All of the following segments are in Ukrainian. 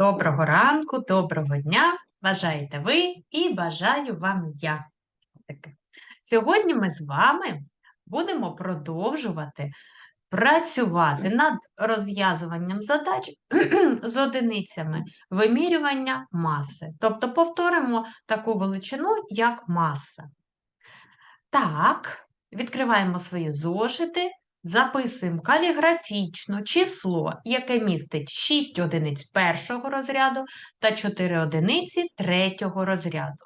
Доброго ранку, доброго дня. Бажаєте ви і бажаю вам я. Сьогодні ми з вами будемо продовжувати працювати над розв'язуванням задач з одиницями вимірювання маси. Тобто повторимо таку величину, як маса. Так, відкриваємо свої зошити Записуємо каліграфічно число, яке містить 6 одиниць першого розряду та 4 одиниці третього розряду.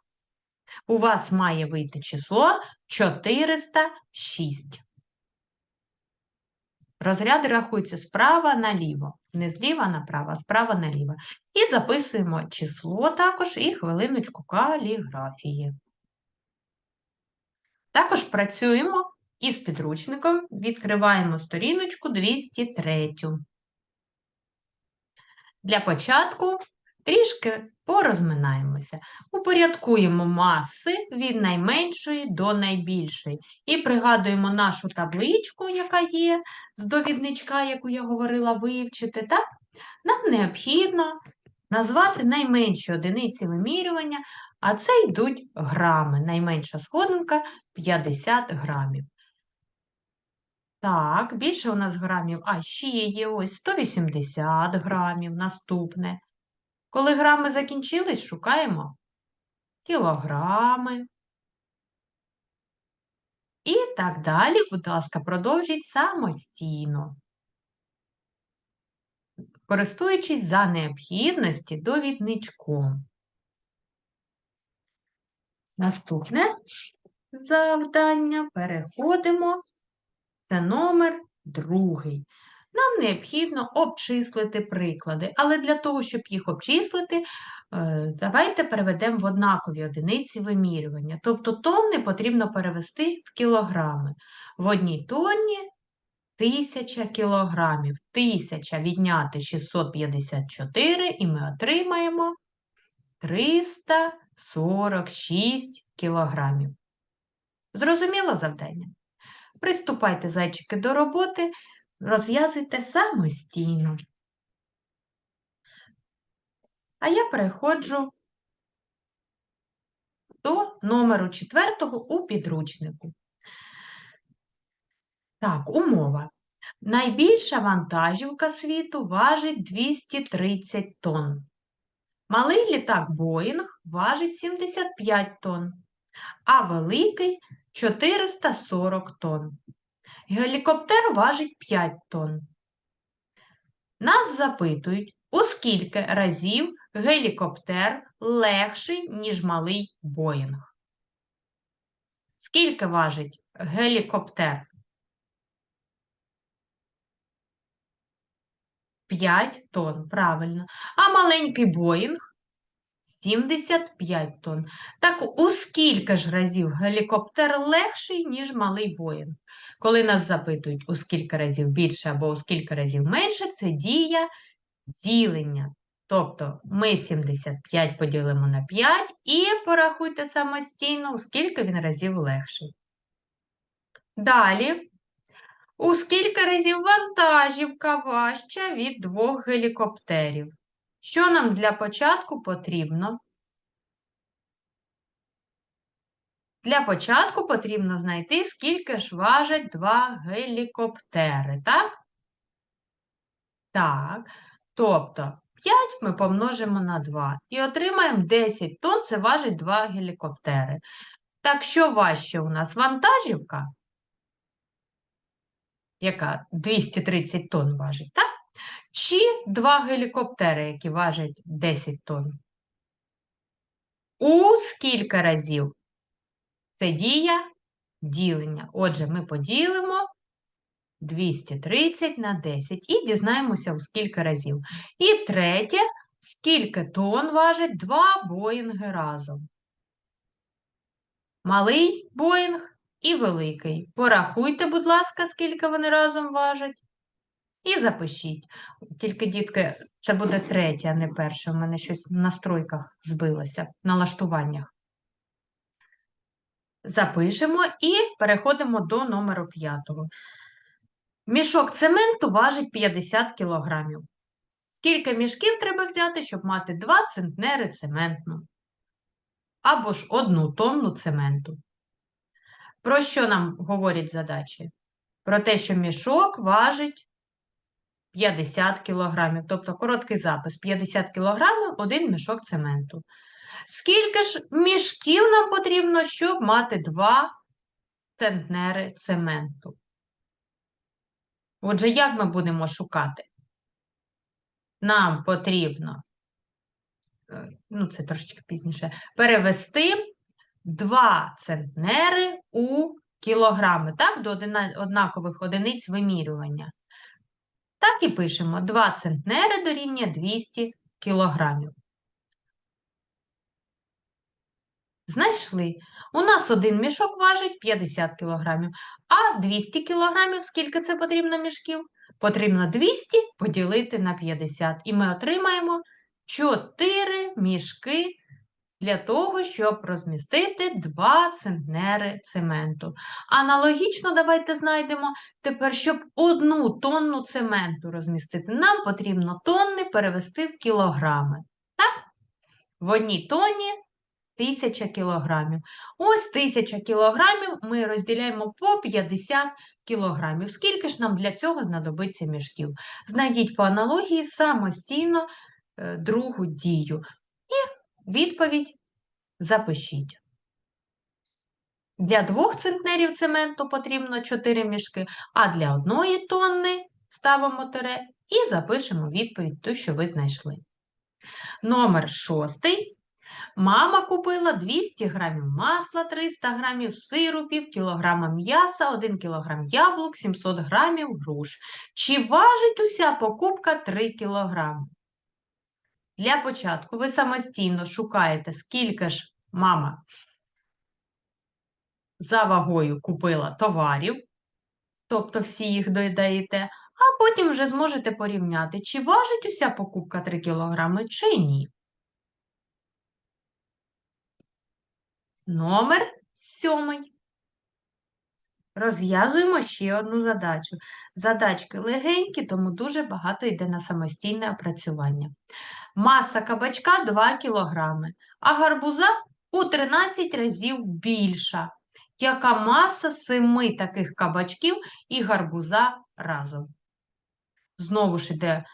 У вас має вийти число 406. Розряди рахуються справа наліво, не зліва направо, а справа наліво. І записуємо число також і хвилиночку каліграфії. Також працюємо із підручником відкриваємо сторіночку 203. Для початку трішки порозминаємося. Упорядкуємо маси від найменшої до найбільшої. І пригадуємо нашу табличку, яка є з довідничка, яку я говорила вивчити. Так? Нам необхідно назвати найменші одиниці вимірювання, а це йдуть грами. Найменша сходинка 50 грамів. Так, більше у нас грамів, а ще є ось 180 грамів наступне. Коли грами закінчились, шукаємо кілограми. І так далі, будь ласка, продовжіть самостійно, користуючись за необхідності довідничком. Наступне завдання переходимо це номер другий. Нам необхідно обчислити приклади, але для того, щоб їх обчислити, е, давайте переведемо в однакові одиниці вимірювання. Тобто тонни потрібно перевести в кілограми. В одній тонні 1000 кілограмів. 1000 відняти 654, і ми отримаємо 346 кілограмів. Зрозуміло завдання? Приступайте, зайчики, до роботи, розв'язуйте самостійно. А я переходжу до номеру четвертого у підручнику. Так, умова. Найбільша вантажівка світу важить 230 тонн. Малий літак Боїнг важить 75 тонн, а великий 440 тонн. Гелікоптер важить 5 тонн. Нас запитують, у скільки разів гелікоптер легший, ніж малий Боїнг. Скільки важить гелікоптер? 5 тонн, правильно. А маленький Боїнг 75 тонн. Так у скільки ж разів гелікоптер легший, ніж малий Боїнг? Коли нас запитують, у скільки разів більше або у скільки разів менше, це дія ділення. Тобто ми 75 поділимо на 5 і порахуйте самостійно, у скільки він разів легший. Далі, у скільки разів вантажівка важча від двох гелікоптерів? Що нам для початку потрібно? Для початку потрібно знайти, скільки ж важать два гелікоптери, так? Так. Тобто 5 ми помножимо на 2 і отримаємо 10 тонн, це важить 2 гелікоптери. Так, що важче у нас вантажівка? Яка 230 тонн важить, так? Чи два гелікоптери, які важать 10 тонн? У скільки разів? Це дія ділення. Отже, ми поділимо 230 на 10 і дізнаємося, у скільки разів. І третє, скільки тонн важить два боїнги разом. Малий боїнг і великий. Порахуйте, будь ласка, скільки вони разом важать. І запишіть. Тільки, дітки, це буде третє, а не перше. У мене щось в настройках збилося, налаштуваннях. Запишемо і переходимо до номеру п'ятого. Мішок цементу важить 50 кг. Скільки мішків треба взяти, щоб мати 2 центнери цементну? Або ж 1 тонну цементу. Про що нам говорять задачі? Про те, що мішок важить 50 кілограмів. Тобто короткий запис 50 кілограмів – один мішок цементу. Скільки ж мішків нам потрібно, щоб мати 2 центнери цементу? Отже, як ми будемо шукати? Нам потрібно, е, ну це трошечки пізніше, перевести 2 центнери у кілограми, так, до однакових одиниць вимірювання. Так і пишемо 2 центнери дорівнює 200 кілограмів. Знайшли. У нас один мішок важить 50 кілограмів, а 200 кілограмів, скільки це потрібно мішків? Потрібно 200 поділити на 50. І ми отримаємо 4 мішки для того, щоб розмістити 2 центнери цементу. Аналогічно давайте знайдемо тепер, щоб одну тонну цементу розмістити, нам потрібно тонни перевести в кілограми. Так? В одній тонні 1000 кілограмів. Ось 1000 кілограмів ми розділяємо по 50 кілограмів. Скільки ж нам для цього знадобиться мішків? Знайдіть по аналогії самостійно е, другу дію. Відповідь запишіть. Для 2 центнерів цементу потрібно 4 мішки, а для 1 тонни ставимо тире і запишемо відповідь, ту, що ви знайшли. Номер шостий. Мама купила 200 грамів масла, 300 грамів сиру, пів м'яса, 1 кілограм яблук, 700 грамів груш. Чи важить уся покупка 3 кілограми? Для початку ви самостійно шукаєте, скільки ж мама за вагою купила товарів, тобто всі їх додаєте, а потім вже зможете порівняти, чи важить уся покупка 3 кілограми, чи ні. Номер сьомий. Розв'язуємо ще одну задачу. Задачки легенькі, тому дуже багато йде на самостійне опрацювання. Маса кабачка 2 кг, а гарбуза у 13 разів більша. Яка маса 7 таких кабачків і гарбуза разом? Знову ж йде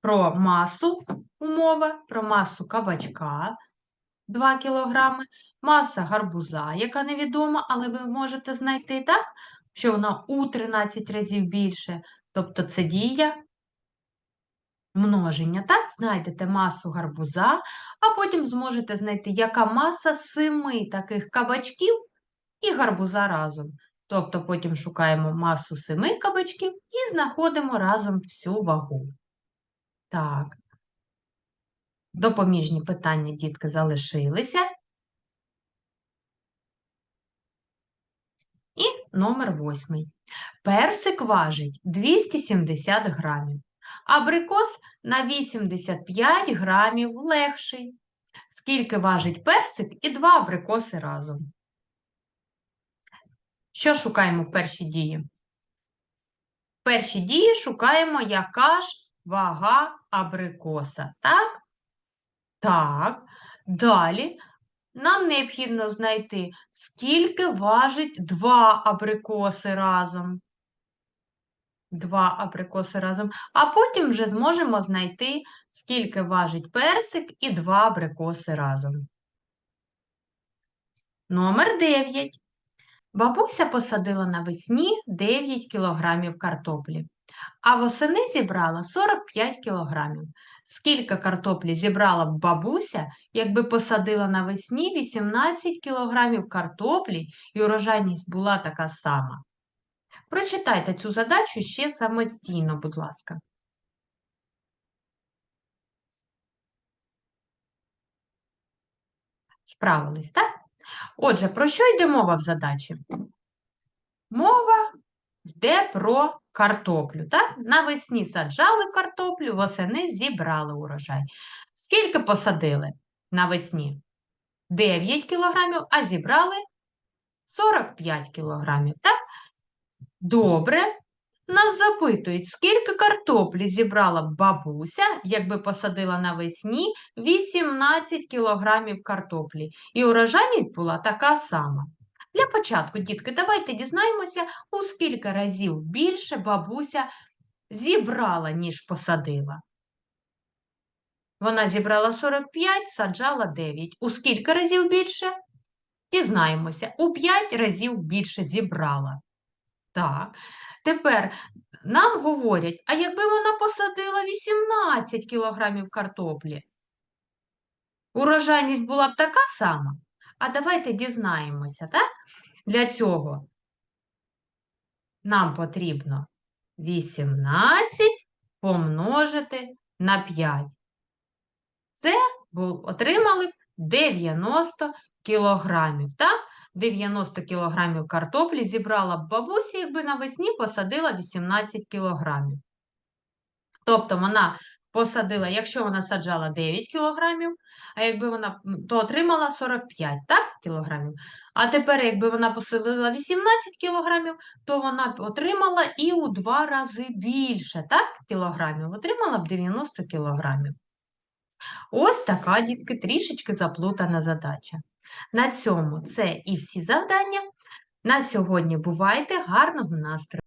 про масу умова, про масу кабачка 2 кг, маса гарбуза, яка невідома, але ви можете знайти так, що вона у 13 разів більше, тобто це дія множення. Так, знайдете масу гарбуза, а потім зможете знайти, яка маса семи таких кабачків і гарбуза разом. Тобто потім шукаємо масу семи кабачків і знаходимо разом всю вагу. Так. Допоміжні питання, дітки, залишилися. І номер восьмий. Персик важить 270 грамів. Абрикос на 85 грамів легший. Скільки важить персик і два абрикоси разом? Що шукаємо в першій дії? В першій дії шукаємо, яка ж вага абрикоса. Так? Так. Далі нам необхідно знайти, скільки важить два абрикоси разом. Два абрикоси разом. А потім вже зможемо знайти, скільки важить персик і два абрикоси разом. Номер 9. Бабуся посадила навесні 9 кілограмів картоплі, а восени зібрала 45 кілограмів. Скільки картоплі зібрала б бабуся, якби посадила навесні 18 кілограмів картоплі і урожайність була така сама? Прочитайте цю задачу ще самостійно, будь ласка. Справились, так? Отже, про що йде мова в задачі? Мова йде про картоплю. Так? Навесні саджали картоплю, восени зібрали урожай. Скільки посадили навесні? 9 кілограмів, а зібрали 45 кілограмів. Так? Добре. Нас запитують, скільки картоплі зібрала бабуся, якби посадила навесні 18 кілограмів картоплі. І урожайність була така сама. Для початку, дітки, давайте дізнаємося, у скільки разів більше бабуся зібрала, ніж посадила. Вона зібрала 45, саджала 9. У скільки разів більше? Дізнаємося, у 5 разів більше зібрала. Так, тепер нам говорять, а якби вона посадила 18 кілограмів картоплі, урожайність була б така сама? А давайте дізнаємося, так? Для цього нам потрібно 18 помножити на 5. Це отримали б 90 кілограмів. Так? 90 кілограмів картоплі зібрала б бабуся, якби навесні посадила 18 кілограмів. Тобто вона посадила, якщо вона саджала 9 кілограмів, а якби вона, то отримала 45 так, кілограмів. А тепер, якби вона посадила 18 кілограмів, то вона б отримала і у два рази більше так, кілограмів. Отримала б 90 кілограмів. Ось така, дітки, трішечки заплутана задача. На цьому це і всі завдання. На сьогодні бувайте, гарного настрою!